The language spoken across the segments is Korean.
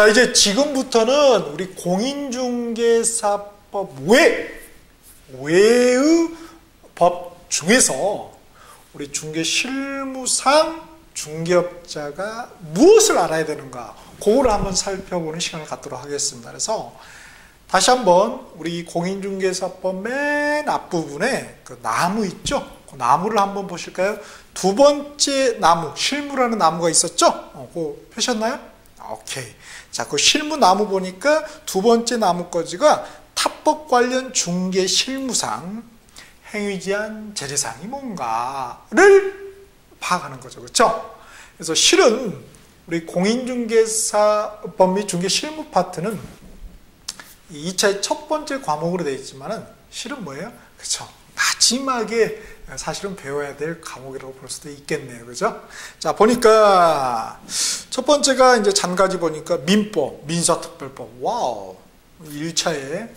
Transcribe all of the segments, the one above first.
자, 이제 지금부터는 우리 공인중개사법 외, 외의 법 중에서 우리 중개 실무상 중개업자가 무엇을 알아야 되는가, 그거를 한번 살펴보는 시간을 갖도록 하겠습니다. 그래서 다시 한번 우리 공인중개사법 맨 앞부분에 그 나무 있죠? 그 나무를 한번 보실까요? 두 번째 나무, 실무라는 나무가 있었죠? 어, 그거 펴셨나요? 오케이. 자, 그 실무 나무 보니까 두 번째 나무까지가 탑법 관련 중개 실무상 행위지한 제재사항이 뭔가를 파악하는 거죠. 그렇죠? 그래서 실은 우리 공인중개사법 및 중개 실무 파트는 2차의 첫 번째 과목으로 되어 있지만은 실은 뭐예요? 그렇죠. 마지막에 사실은 배워야 될 과목이라고 볼 수도 있겠네요. 그죠? 자, 보니까 첫 번째가 이제 잔가지 보니까 민법, 민사특별법. 와우. 1차에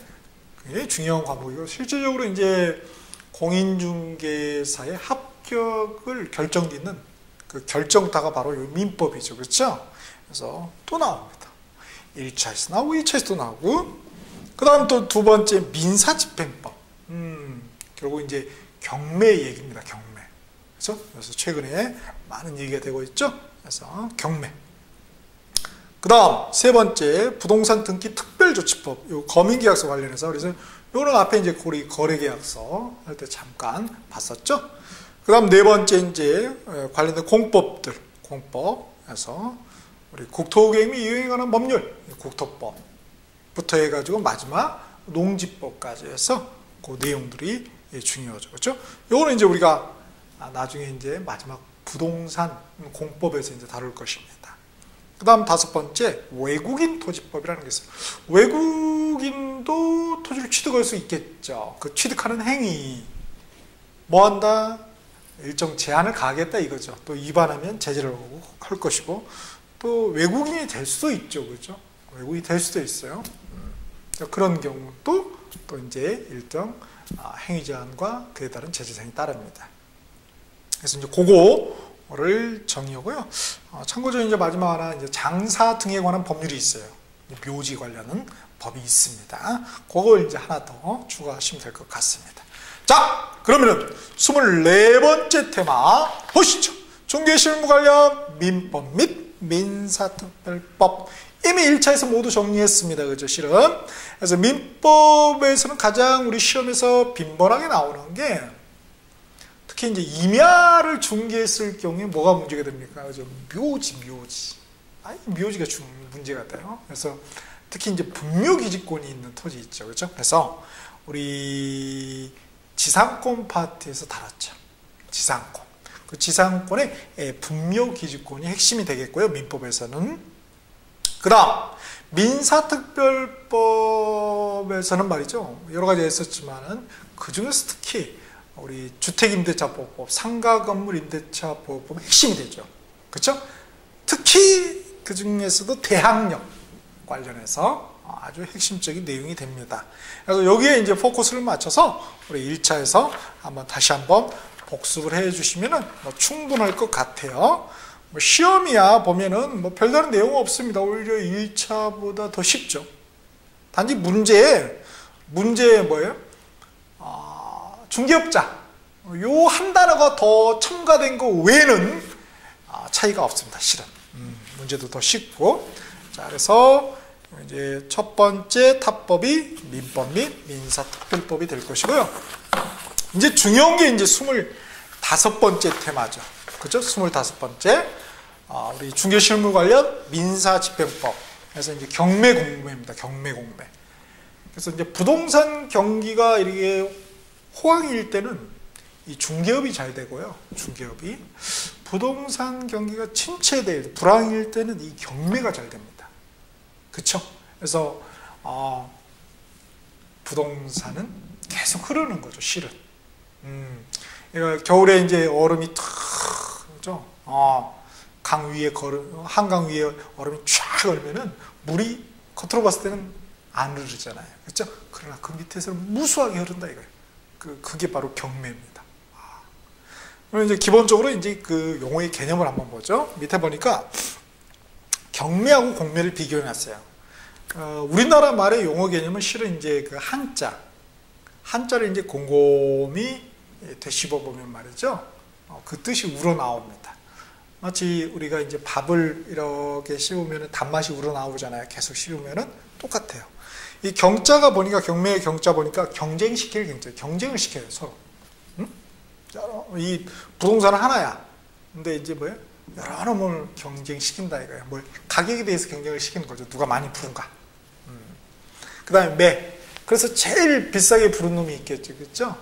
굉장히 중요한 과목이고 실질적으로 이제 공인중개사의 합격을 결정짓는 그 결정타가 바로 이 민법이죠. 그렇죠? 그래서 또 나옵니다. 1차에서 나오고 2차에서 또 나오고 그 다음 또 두 번째 민사집행법. 음, 결국 이제 경매 얘기입니다. 경매. 그래서 그래서 최근에 많은 얘기가 되고 있죠. 그래서 경매. 그 다음 세 번째 부동산 등기 특별조치법. 요 거민계약서 관련해서 그래서 요는 앞에 이제 우리 거래계약서 할 때 잠깐 봤었죠. 그 다음 네 번째 이제 관련된 공법들, 공법에서 우리 국토계획 및 이용에 관한 법률, 국토법부터 해가지고 마지막 농지법까지 해서 그 내용들이 중요하죠. 그렇죠? 요거는 이제 우리가 나중에 이제 마지막 부동산 공법에서 이제 다룰 것입니다. 그 다음 다섯 번째, 외국인 토지법이라는 게 있어요. 외국인도 토지를 취득할 수 있겠죠. 그 취득하는 행위. 뭐 한다? 일정 제한을 가하겠다 이거죠. 또 위반하면 제재를 할 것이고, 또 외국인이 될 수도 있죠. 그죠? 외국인이 될 수도 있어요. 그런 경우도 또 이제 일정 행위 제한과 그에 따른 제재 사항이 따릅니다. 그래서 이제 그거를 정의하고요. 참고적으로 이제 마지막 하나 이제 장사 등에 관한 법률이 있어요. 묘지 관련은 법이 있습니다. 그걸 이제 하나 더 추가하시면 될 것 같습니다. 자, 그러면은 24번째 테마 보시죠. 중개실무 관련 민법 및 민사특별법 이미 1차에서 모두 정리했습니다. 그죠? 실은. 그래서 민법에서는 가장 우리 시험에서 빈번하게 나오는 게 특히 이제 임야를 중개했을 경우에 뭐가 문제가 됩니까? 그죠? 묘지, 묘지. 아니, 묘지가 중, 문제가 돼요. 그래서 특히 이제 분묘기지권이 있는 토지 있죠. 그죠? 그래서 우리 지상권 파트에서 다뤘죠. 지상권. 그 지상권의 분묘 기지권이 핵심이 되겠고요. 민법에서는. 그 다음 민사특별법에서는 말이죠. 여러 가지가 있었지만 은 그 중에서 특히 우리 주택임대차보호법, 상가건물임대차보호법 핵심이 되죠. 그렇죠? 특히 그 중에서도 대항력 관련해서 아주 핵심적인 내용이 됩니다. 그래서 여기에 이제 포커스를 맞춰서 우리 1차에서 한번 다시 한번 복습을 해 주시면 뭐 충분할 것 같아요. 뭐 시험이야 보면은 뭐 별다른 내용 없습니다. 오히려 1차보다 더 쉽죠. 단지 문제, 문제 뭐예요? 아, 중개업자. 요 한 단어가 더 첨가된 거 외에는 아, 차이가 없습니다. 실은. 음, 문제도 더 쉽고. 자, 그래서 이제 첫 번째 탑법이 민법 및 민사특별법이 될 것이고요. 이제 중요한 게 이제 25번째 테마죠. 그죠? 25번째. 아, 우리 중개 실무 관련 민사 집행법. 그래서 이제 경매 공매입니다. 경매 공매. 그래서 이제 부동산 경기가 이렇게 호황일 때는 이 중개업이 잘 되고요. 중개업이 부동산 경기가 침체될 불황일 때는 이 경매가 잘 됩니다. 그렇죠? 그래서 어, 부동산은 계속 흐르는 거죠. 실은. 음, 겨울에 이제 얼음이 탁, 그죠? 어, 강 위에 걸음, 한강 위에 얼음이 쫙 얼면은 물이 겉으로 봤을 때는 안 흐르잖아요. 그렇죠? 그러나 그 밑에서는 무수하게 흐른다 이거예요. 그, 그게 바로 경매입니다. 아. 그럼 이제 기본적으로 이제 그 용어의 개념을 한번 보죠. 밑에 보니까 경매하고 공매를 비교해 놨어요. 어, 우리나라 말의 용어 개념은 실은 이제 그 한자, 한자를 이제 곰곰이 되씹어 보면 말이죠. 어, 그 뜻이 우러 나옵니다. 마치 우리가 이제 밥을 이렇게 씹으면 단맛이 우러 나오잖아요. 계속 씹으면은 똑같아요. 이 경자가 보니까 경매의 경자 보니까 경쟁시킬 경자, 경쟁을 시켜요 서로. 응? 이 부동산은 하나야. 근데 이제 뭐예요? 여러 놈을 경쟁시킨다 이거예요. 뭘 가격에 대해서 경쟁을 시키는 거죠. 누가 많이 부른가. 음. 그 다음에 매. 그래서 제일 비싸게 부른 놈이 있겠죠, 그렇죠?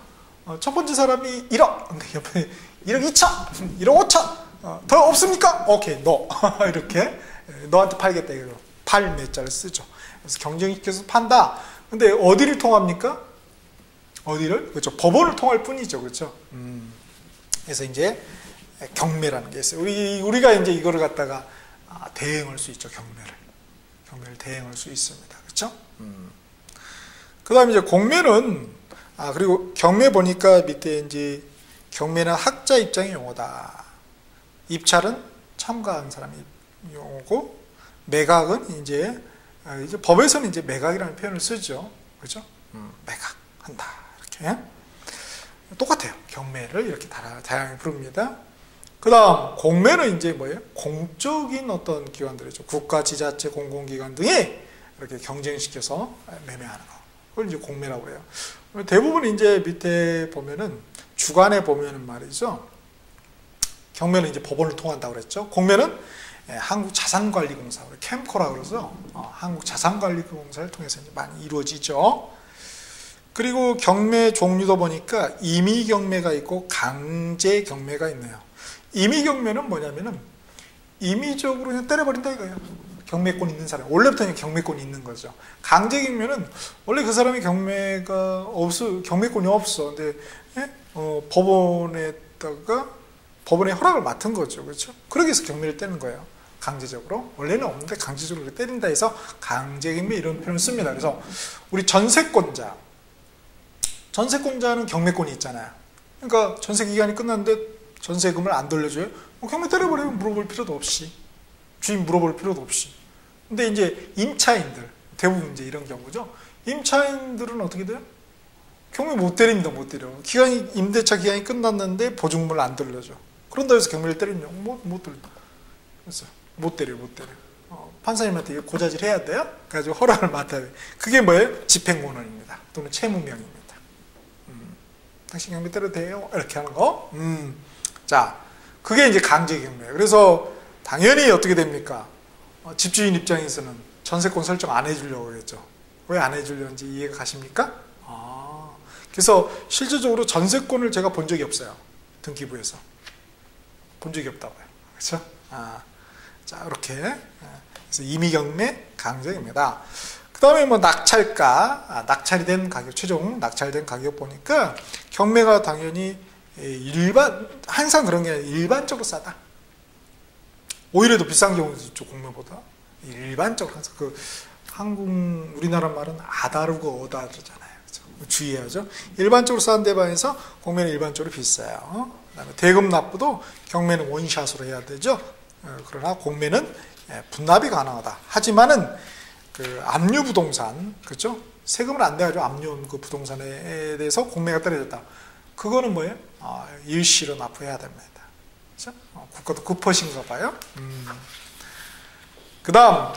어, 첫 번째 사람이 1억, 근데 옆에 1억 2천, 1억 5천, 어, 더 없습니까? 오케이, 너 이렇게 너한테 팔겠다 이거 팔 매자를 쓰죠. 그래서 경쟁시켜서 판다. 근데 어디를 통합니까? 어디를? 그렇죠. 법원을 통할 뿐이죠, 그렇죠. 음. 그래서 이제 경매라는 게 있어요. 우리, 우리가 이제 이거를 갖다가 아, 대응할 수 있죠, 경매를. 경매를 대응할 수 있습니다. 그렇죠? 음. 그 다음에 이제 공매는, 아, 그리고 경매 보니까 밑에 이제 경매는 학자 입장의 용어다. 입찰은 참가한 사람이 용어고, 매각은 이제, 아, 이제 법에서는 이제 매각이라는 표현을 쓰죠. 그렇죠? 음, 매각한다. 이렇게. 똑같아요. 경매를 이렇게 다양하게 부릅니다. 그 다음 공매는 이제 뭐예요? 공적인 어떤 기관들이죠. 국가, 지자체, 공공기관 등이 이렇게 경쟁시켜서 매매하는 거. 그걸 이제 공매라고 해요. 대부분 이제 밑에 보면은 주간에 보면은 말이죠. 경매는 이제 법원을 통한다고 그랬죠. 공매는 예, 한국자산관리공사, 캠코라 그래서 어, 한국자산관리공사를 통해서 이제 많이 이루어지죠. 그리고 경매 종류도 보니까 임의 경매가 있고 강제 경매가 있네요. 임의 경매는 뭐냐면은 임의적으로 그냥 때려버린다 이거예요. 경매권 있는 사람. 원래부터 그냥 경매권이 있는 거죠. 강제 경매는 원래 그 사람이 경매가 없어, 경매권이 없어. 근데, 예? 어, 법원에다가 법원의 허락을 맡은 거죠. 그렇죠? 그러기 위해서 경매를 떼는 거예요. 강제적으로. 원래는 없는데 강제적으로 때린다 해서 강제 경매 이런 표현을 씁니다. 그래서 우리 전세권자. 전세권자는 경매권이 있잖아요. 그러니까 전세 기간이 끝났는데 전세금을 안 돌려줘요? 뭐 경매 때려버리면 물어볼 필요도 없이 주인 물어볼 필요도 없이 근데 이제 임차인들 대부분 이제 이런 경우죠 임차인들은 어떻게 돼요? 경매 못 때립니다 못 때려 기간이 임대차 기간이 끝났는데 보증금을 안 돌려줘 그런다 해서 경매를 때리냐 못, 못 돌려 그래서 못 때려 못 때려 어, 판사님한테 고자질 해야 돼요 그래가지고 허락을 맡아야 돼 그게 뭐예요? 집행권원입니다 또는 채무명입니다 음, 당신 경매 때려도 돼요? 이렇게 하는 거 음. 자, 그게 이제 강제 경매예요. 그래서 당연히 어떻게 됩니까? 어, 집주인 입장에서는 전세권 설정 안 해주려고 그랬죠. 왜 안 해주려는지 이해가 가십니까? 아, 그래서 실질적으로 전세권을 제가 본 적이 없어요. 등기부에서. 본 적이 없다고요. 그렇죠? 아, 자, 이렇게. 그래서 임의경매, 강제경매다. 그 다음에 뭐 낙찰가, 아, 낙찰이 된 가격, 최종 낙찰된 가격 보니까 경매가 당연히 예, 일반 항상 그런 게 일반적으로 싸다. 오히려 더 비싼 경우도 있죠 공매보다 일반적으로 그 한국 우리나라 말은 아다르고 어다르잖아요. 그렇죠? 주의해야죠. 일반적으로 싼데 반해서 공매는 일반적으로 비싸요. 그다음에 대금 납부도 경매는 원샷으로 해야 되죠. 어, 그러나 공매는 예, 분납이 가능하다. 하지만은 그 압류 부동산 그렇죠? 세금을 안 내가지고 압류한 그 부동산에 대해서 공매가 떨어졌다. 그거는 뭐예요? 어, 일시로 납부해야 됩니다. 그렇죠? 어, 국가도 급하신가 봐요. 음. 그 다음,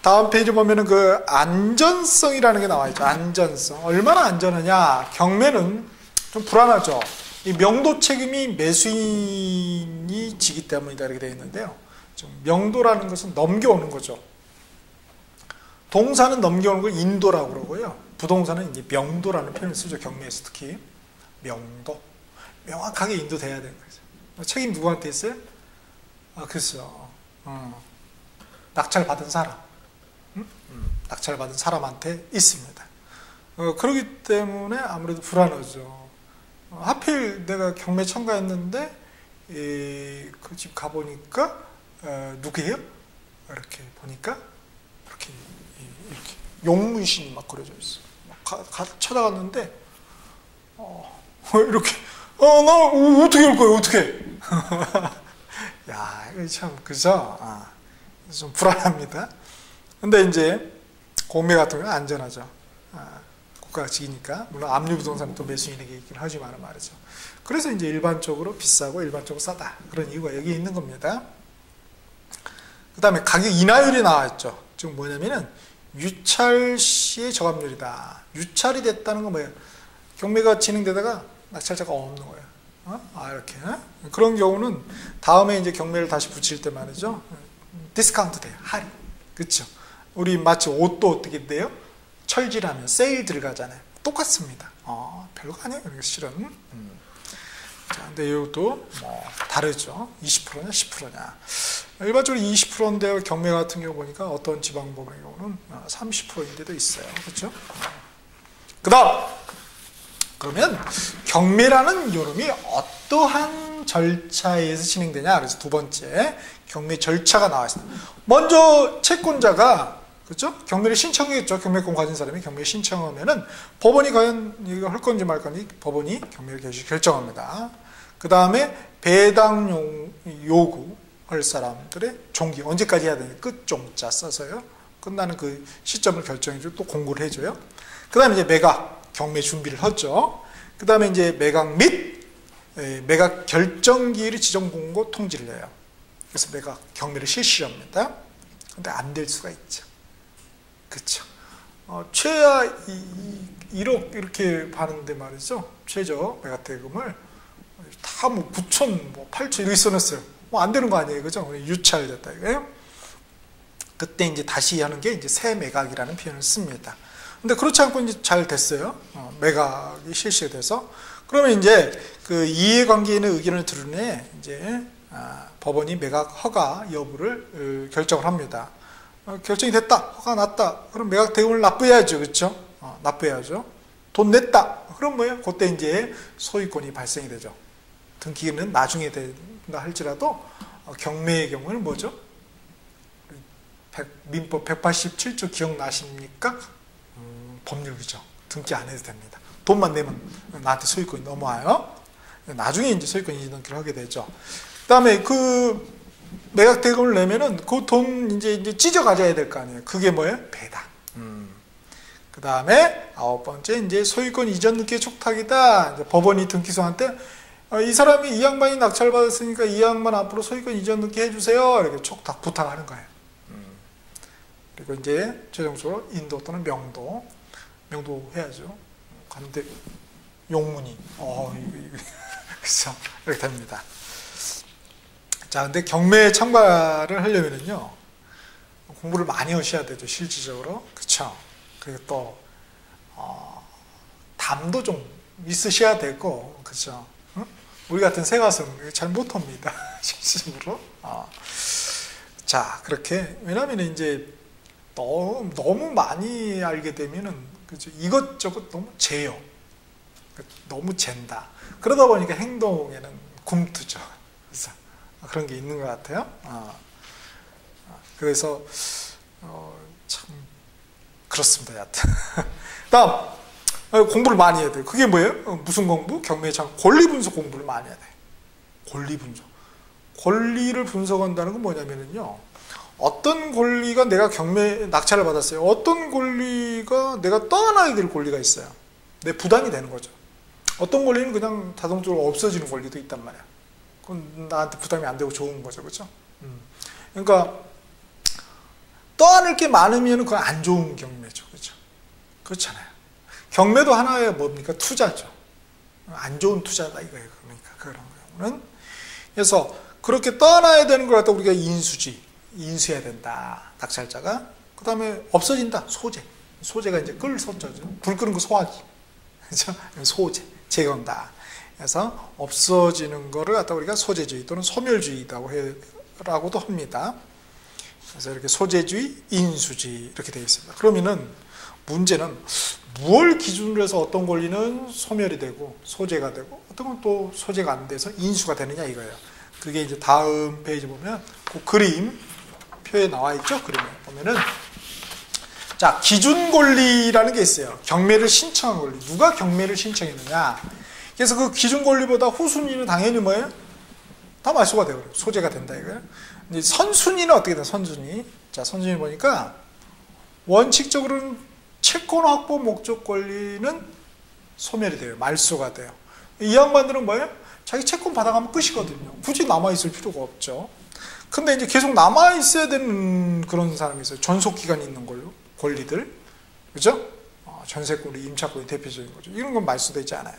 다음 페이지 보면은 그 안전성이라는 게 나와 있죠. 안전성. 얼마나 안전하냐. 경매는 좀 불안하죠. 이 명도 책임이 매수인이 지기 때문이다 이렇게 되어 있는데요. 명도라는 것은 넘겨오는 거죠. 동사는 넘겨오는 걸 인도라고 그러고요. 부동산은 이제 명도라는 표현을 쓰죠. 경매에서 특히. 명도. 명확하게 인도돼야 되는. 뭐 책임 누구한테 있어요? 아, 글쎄요. 어. 낙찰 받은 사람. 음? 음. 낙찰 받은 사람한테 있습니다. 어, 그렇기 때문에 아무래도 불안하죠. 어, 하필 내가 경매 청가했는데 그 집 가보니까 어, 누구예요? 이렇게 보니까 이렇게 이렇게 용문신이 막 그려져 있어. 가, 가, 찾아갔는데 어, 이렇게 어, 나 어떻게 할 거야, 어떻게? 야, 이거 참, 그죠? 아, 좀 불안합니다. 근데 이제 공매 같은 경우는 안전하죠. 아, 국가가 지니까 물론 압류부동산도 매수인에게 있긴 하지만 말이죠. 그래서 이제 일반적으로 비싸고 일반적으로 싸다 그런 이유가 여기 있는 겁니다. 그 다음에 가격 인하율이 나왔죠. 지금 뭐냐면은 유찰 시의 저감률이다. 유찰이 됐다는 건 뭐예요? 경매가 진행되다가 낙찰자가 없는 거예요. 어? 아 이렇게 그런 경우는 다음에 이제 경매를 다시 붙일 때 말이죠. 디스카운트 돼요. 할인. 그렇죠. 우리 마치 옷도 어떻게 돼요? 철질하면 세일 들어가잖아요. 똑같습니다. 어, 별거 아니에요. 실은. 음. 자, 근데 이것도 뭐 다르죠. 20%냐 10%냐. 일반적으로 20%인데 경매 같은 경우 보니까 어떤 지방법의 경우는 30%인데도 있어요. 그렇죠? 그 다음 그러면 경매라는 요름이 어떠한 절차에서 진행되냐? 그래서 두 번째 경매 절차가 나와 있습니다. 먼저 채권자가 그렇죠? 경매를 신청했죠. 경매권 가진 사람이 경매 신청하면은 법원이 과연 이거 할 건지 말 건지 법원이 경매를 결정합니다. 그 다음에 배당 요구 할 사람들의 종기 언제까지 해야 되는지 끝종자 써서요. 끝나는 그 시점을 결정해주고 또 공고를 해줘요. 그 다음에 이제 매각 경매 준비를 하죠. 그 다음에 이제 매각 및 예, 매각 결정기일을 지정 공고 통지를 해요. 그래서 매각 경매를 실시합니다. 근데 안 될 수가 있죠. 그렇죠. 어, 최하 1억 이렇게 파는데 말이죠. 최저 매각 대금을 다 뭐 9천, 뭐 8천 이렇게 써놨어요. 뭐 안 되는 거 아니에요. 그죠? 유찰됐다 이거예요. 그때 이제 다시 하는 게 이제 새 매각이라는 표현을 씁니다. 근데 그렇지 않고 이제 잘 됐어요. 어, 매각이 실시가 돼서. 그러면 이제 그 이해관계 있는 의견을 들은 애 이제 아, 법원이 매각 허가 여부를 어, 결정을 합니다. 어, 결정이 됐다. 허가 났다. 그럼 매각 대금을 납부해야죠. 그렇죠? 어, 납부해야죠. 돈 냈다. 그럼 뭐예요? 그때 이제 소유권이 발생이 되죠. 등기는 나중에 된다 할지라도 어, 경매의 경우는 뭐죠? 민법 187조 기억나십니까? 음, 법률이죠. 등기 안 해도 됩니다. 돈만 내면 나한테 소유권이 넘어와요. 나중에 이제 소유권 이전 등기를 하게 되죠. 그다음에 그 매각 대금을 내면은 그 돈 이제 이제 찢어 가져야 될 거 아니에요. 그게 뭐예요? 배당. 음. 그 다음에 아홉 번째 이제 소유권 이전 등기 촉탁이다. 법원이 등기소한테 어, 이 사람이 이 양반이 낙찰 받았으니까 이 양반 앞으로 소유권 이전 등기 해주세요. 이렇게 촉탁 부탁하는 거예요. 음. 그리고 이제 최종적으로 인도 또는 명도, 명도 해야죠. 근데 용문이, 어. 그래서 이렇게 됩니다. 자, 근데 경매에 참가를 하려면은요, 공부를 많이 하셔야 되죠, 실질적으로. 그쵸? 그리고 또, 어, 담도 좀 있으셔야 되고, 그죠? 응? 우리 같은 새가슴 잘 못합니다, 실질적으로. 어. 자, 그렇게, 왜냐면 이제 너무, 너무 많이 알게 되면은, 그죠? 이것저것 너무 재요. 너무 잰다. 그러다 보니까 행동에는 굼뜨죠. 그래서 그런 게 있는 것 같아요. 아, 그래서 어, 참 그렇습니다. 여하튼 다음 어, 공부를 많이 해야 돼요. 그게 뭐예요? 어, 무슨 공부? 경매장 권리 분석 공부를 많이 해야 돼. 권리 분석. 권리를 분석한다는 건 뭐냐면요. 어떤 권리가 내가 경매 낙찰을 받았어요. 어떤 권리가 내가 떠나야 될 권리가 있어요. 내 부담이 되는 거죠. 어떤 권리는 그냥 자동적으로 없어지는 권리도 있단 말이야. 그건 나한테 부담이 안 되고 좋은 거죠. 그렇죠? 음. 그러니까 떠안을 게 많으면 그건 안 좋은 경매죠. 그렇죠? 그렇잖아요. 경매도 하나의 뭡니까? 투자죠. 안 좋은 투자다 이거예요. 그러니까 그런 경우는 그래서 그렇게 떠나야 되는 걸 갖다 우리가 인수지 인수해야 된다. 낙찰자가 그 다음에 없어진다. 소재 소재가 이제 끌 소자죠. 불 끄는 거 소화기 그렇죠? 소재 제거한다. 그래서 없어지는 거를 갖다 우리가 소재주의 또는 소멸주의라고도 합니다. 그래서 이렇게 소재주의, 인수주의 이렇게 되어 있습니다. 그러면은 문제는 무엇 기준으로 해서 어떤 권리는 소멸이 되고 소재가 되고 어떤 건 또 소재가 안 돼서 인수가 되느냐 이거예요. 그게 이제 다음 페이지 보면 그 그림 표에 나와 있죠. 그림에 보면은 자 기준 권리라는 게 있어요. 경매를 신청한 권리. 누가 경매를 신청했느냐? 그래서 그 기준 권리보다 후순위는 당연히 뭐예요? 다 말소가 되고 소재가 된다 이거예요. 이제 선순위는 어떻게 돼? 선순위. 자, 선순위 보니까 원칙적으로는 채권 확보 목적 권리는 소멸이 돼요. 말소가 돼요. 이 양반들은 뭐예요? 자기 채권 받아가면 끝이거든요. 굳이 남아있을 필요가 없죠. 근데 이제 계속 남아 있어야 되는 그런 사람이 있어요. 전속 기간이 있는 걸로, 권리들. 그죠? 어, 전세권이 임차권이 대표적인 거죠. 이런 건 말소되지 않아요.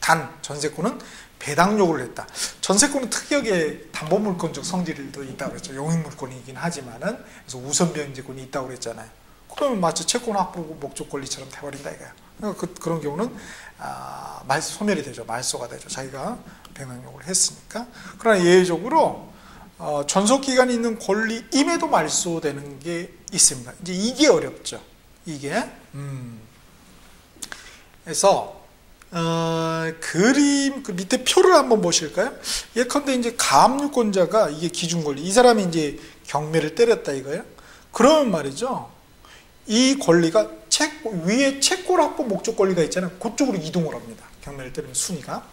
단, 전세권은 배당 요구를 했다. 전세권은 특이하게 담보물권적 성질도 있다고 그랬죠. 용익물권이긴 하지만은, 그래서 우선변제권이 있다고 그랬잖아요. 그러면 마치 채권 확보 목적 권리처럼 돼버린다 이거야. 그러니까 그, 그런 경우는 아, 말 소멸이 되죠. 말소가 되죠. 자기가 요구를 했으니까. 그러나 예외적으로 어, 전속 기간이 있는 권리임에도 말소되는 게 있습니다. 이제 이게 어렵죠. 이게 음. 그래서 어, 그림 그 밑에 표를 한번 보실까요? 예컨대 이제 가압류권자가 이게 기준 권리 이 사람이 이제 경매를 때렸다 이거예요. 그러면 말이죠. 이 권리가 책 위에 채권 확보 목적 권리가 있잖아요. 그쪽으로 이동을 합니다. 경매를 때리면 순위가.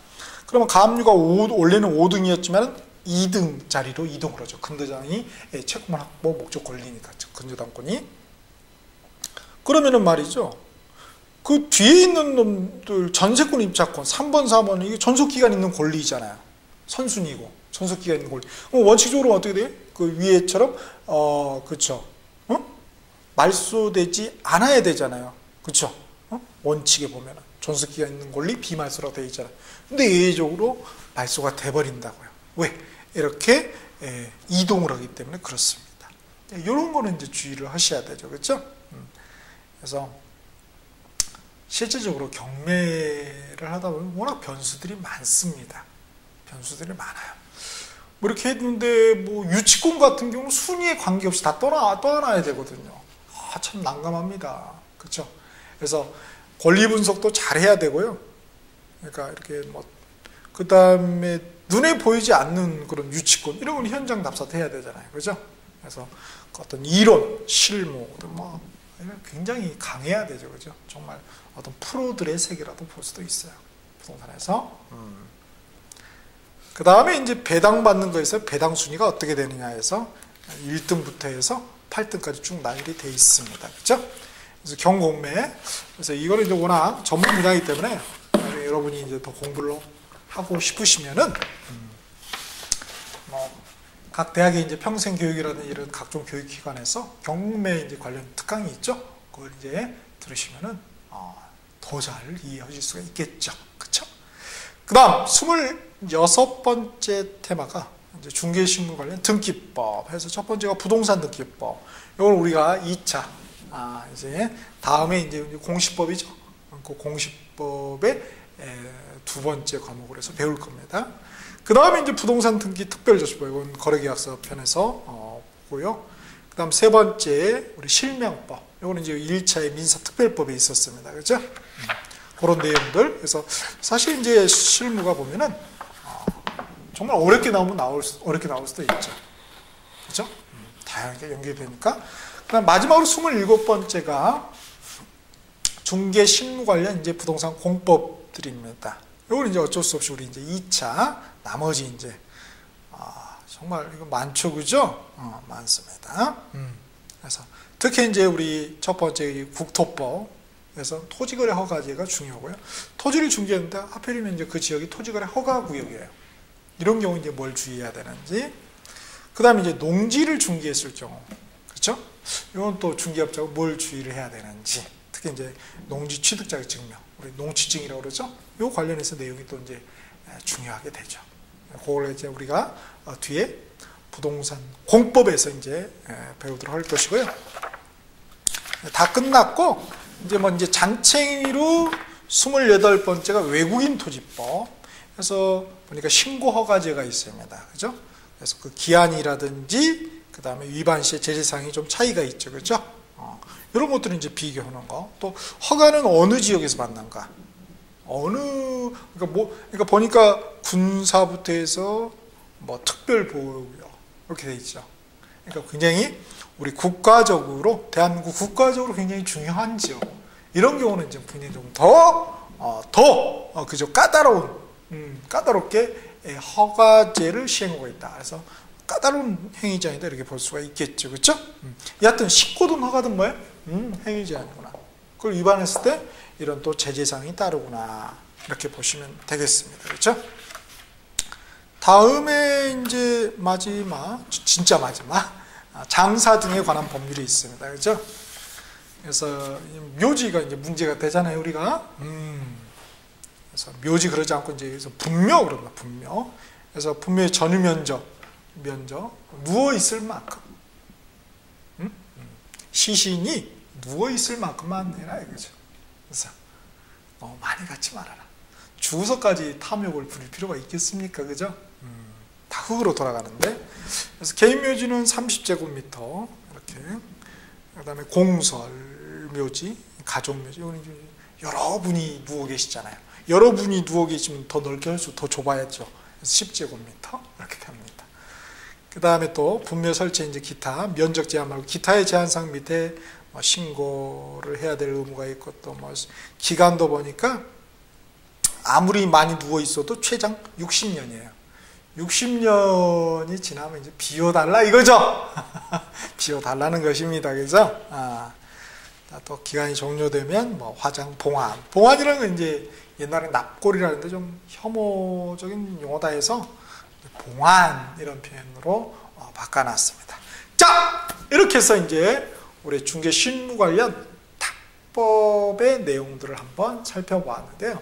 그러면 가압류가 5, 원래는 5등이었지만 2등 자리로 이동을 하죠. 근저당이 채권 확보 목적 권리니까 근저당권이. 그러면은 말이죠. 그 뒤에 있는 놈들 전세권 입자권 3번, 4번 이게 전속 기간 있는 권리잖아요. 선순위고 전속 기간 있는 권리. 원칙적으로 어떻게 돼요? 그 위에처럼 어 그렇죠. 어? 말소되지 않아야 되잖아요. 그렇죠? 어? 원칙에 보면은 전속 기간 있는 권리 비말소라고 되어 있잖아요. 근데 예외적으로 말소가 돼 버린다고요. 왜? 이렇게 예, 이동을 하기 때문에 그렇습니다. 이런 거는 이제 주의를 하셔야 되죠. 그렇죠? 음. 그래서 실질적으로 경매를 하다 보면 워낙 변수들이 많습니다. 변수들이 많아요. 뭐 이렇게 했는데 뭐 유치권 같은 경우는 순위에 관계없이 다 떠나 떠나야 되거든요. 아, 참 난감합니다. 그렇죠? 그래서 권리 분석도 잘 해야 되고요. 그러니까 이렇게 뭐 그다음에 눈에 보이지 않는 그런 유치권 이런 건 현장 답사도 해야 되잖아요. 그죠? 그래서 어떤 이론, 실무, 뭐 굉장히 강해야 되죠. 그죠? 정말 어떤 프로들의 세계라도 볼 수도 있어요. 부동산에서. 음. 그 다음에 이제 배당받는 거에서 배당 순위가 어떻게 되느냐 해서 1등부터 해서 8등까지 쭉 나열이 돼 있습니다. 그죠? 그래서 경공매. 그래서 이거는 이제 워낙 전문 분야이기 때문에 여러분이 이제 더 공부를 하고 싶으시면은 음, 뭐각 대학의 이제 평생 교육이라는 이런 각종 교육 기관에서 경매 이제 관련 특강이 있죠. 그걸 이제 들으시면은 어, 더잘 이해하실 수가 있겠죠. 그렇죠? 그다음 26번째 테마가 이제 중개신문 관련 등기법 해서 첫 번째가 부동산 등기법. 이걸 우리가 2차 아, 이제 다음에 이제 공시법이죠. 그 공시법의 두 번째 과목을 해서 배울 겁니다. 그 다음에 이제 부동산 등기 특별조치법, 이건 거래계약서 편에서 어, 보고요. 그 다음 세 번째, 우리 실명법. 이거는 이제 1차의 민사특별법에 있었습니다. 그죠? 음, 그런 내용들. 그래서 사실 이제 실무가 보면은 어, 정말 어렵게 나오면 나올 수, 어렵게 나올 수도 있죠. 그죠? 음, 다양하게 연결되니까. 그 다음 마지막으로 27번째가 중개 실무 관련 이제 부동산 공법들입니다. 이건 이제 어쩔 수 없이 우리 이제 2차 나머지 이제 아, 정말 이거 많죠, 그죠? 어, 많습니다. 음. 그래서 특히 이제 우리 첫 번째 국토법 그래서 토지거래 허가제가 중요하고요. 토지를 중개하는데 하필이면 이제 그 지역이 토지거래 허가 구역이에요. 이런 경우 이제 뭘 주의해야 되는지. 그 다음에 이제 농지를 중개했을 경우, 그렇죠? 이건 또 중개업자가 뭘 주의를 해야 되는지. 특히 이제 농지 취득 자격 증명, 우리 농취증이라고 그러죠. 요 관련해서 내용이 또 이제 중요하게 되죠. 그걸 이제 우리가 어, 뒤에 부동산 공법에서 이제 배우도록 할 것이고요. 다 끝났고 이제 뭐 이제 잔챙이로 28번째가 외국인 토지법. 그래서 보니까 신고 허가제가 있습니다. 그죠? 그래서 그 기한이라든지 그 다음에 위반 시의 제재사항이 좀 차이가 있죠. 그죠? 어, 이런 것들을 이제 비교하는 거. 또 허가는 어느 지역에서 받는가? 어느 그러니까 뭐 그러니까 보니까 군사부터 해서 뭐 특별 보호구역 이렇게 돼 있죠. 그러니까 굉장히 우리 국가적으로 대한민국 국가적으로 굉장히 중요한 지역 이런 경우는 좀 굉장히 좀더더 어, 더, 어, 그죠 까다로운 음, 까다롭게 허가제를 시행하고 있다. 그래서 까다로운 행위 제한이다 이렇게 볼 수가 있겠죠, 그렇죠? 음. 여하튼 신고든 허가든 뭐예요? 음, 행위 제한이구나. 그걸 위반했을 때 이런 또 제재상이 따르구나 이렇게 보시면 되겠습니다, 그렇죠? 다음에 이제 마지막, 진짜 마지막 아, 장사 등에 관한 법률이 있습니다, 그렇죠? 그래서 묘지가 이제 문제가 되잖아요, 우리가. 음. 그래서 묘지 그러지 않고 이제 그래서 분묘 그럽니다. 분묘. 그래서 분묘의 전유 면적, 면적 누워 있을 만큼. 음? 시신이 누워 있을 만큼만 내라 이거죠. 그래서 너무 많이 갖지 말아라. 주소까지 탐욕을 부릴 필요가 있겠습니까, 그죠? 음, 다 흙으로 돌아가는데. 그래서 개인 묘지는 30제곱미터 이렇게. 그다음에 공설 묘지, 가족 묘지. 여러분이 누워 계시잖아요. 여러분이 누워 계시면 더 넓게 할 수, 더 좁아야죠. 10제곱미터 이렇게 됩니다. 그 다음에 또 분묘 설치 이제 기타 면적 제한 말고 기타의 제한상 밑에 뭐 신고를 해야 될 의무가 있고 또 뭐 기간도 보니까 아무리 많이 누워 있어도 최장 60년이에요. 60년이 지나면 이제 비워달라 이거죠. 비워달라는 것입니다. 그죠? 아, 또 기간이 종료되면 뭐 화장, 봉안. 봉안이라는 건 이제 옛날에 납골이라는데 좀 혐오적인 용어다 해서 봉안 이런 표현으로 어, 바꿔놨습니다. 자 이렇게 해서 이제 우리 중개 실무 관련 탁법의 내용들을 한번 살펴보았는데요.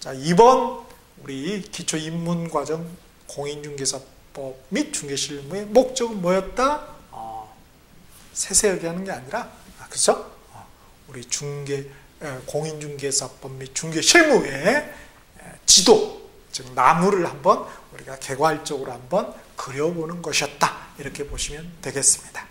자 이번 우리 기초 입문 과정 공인중개사법 및 중개실무의 목적은 뭐였다? 어, 세세하게 하는 게 아니라 아, 그죠? 어, 우리 중개 공인중개사법 및 중개실무의 지도, 즉 나무를 한번 우리가 개괄적으로 한번 그려보는 것이었다. 이렇게 보시면 되겠습니다.